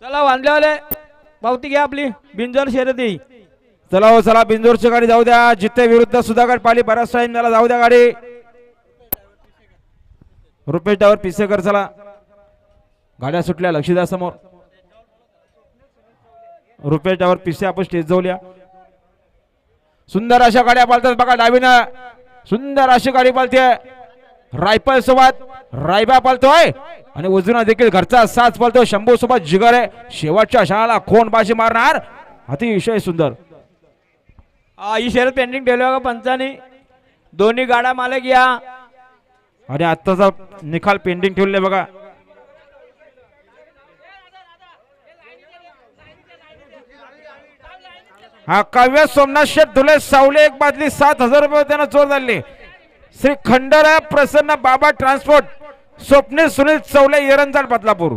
चला वांदल्यावाले पावती घ्या आपली. बिंजोर शर्यती. चला हो चला. बिंदूरची गाडी जाऊ द्या. जिथे विरुद्ध सुधाकर पाली बराच टाइम झाला. जाऊ द्या गाडी. रुपेश टावर पिसेकर चला. गाड्या सुटल्या लक्ष द्या समोर रुपेश टावर पिसे आपण स्टेज जाऊया सुंदर अशा गाड्या पालतात बघा डावीनं. सुंदर अशी गाडी पालते. रायफल सोबत. रायबा पालतोय. आणि उजून देखील घरचा साथ पालतो शंभू सोबत जिगर आहे. शेवटच्या क्षणाला कोण बाजी मारणार. अतिशय सुंदर. हा, शर्यत पेंडिंग ठेवली बघा पंचाने. दोन्ही गाडा मालक या. आणि आत्ताचा निकाल पेंडिंग ठेवले बघा. हा काव्य सोमनाथ शेठ धुले सावले एक बादली सात हजार रुपये त्यांना चोर झाले. श्री खंडराय प्रसन्न बाबा ट्रान्सपोर्ट स्वप्नील सुनील चौले एरंजाड बदलापूर.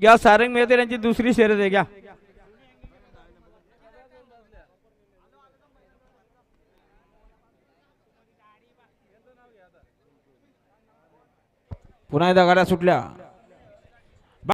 घ्या सारंग मेहते यांची दुसरी शर्यत आहे घ्या. पुन्हा एकदा गाड्या सुटल्या.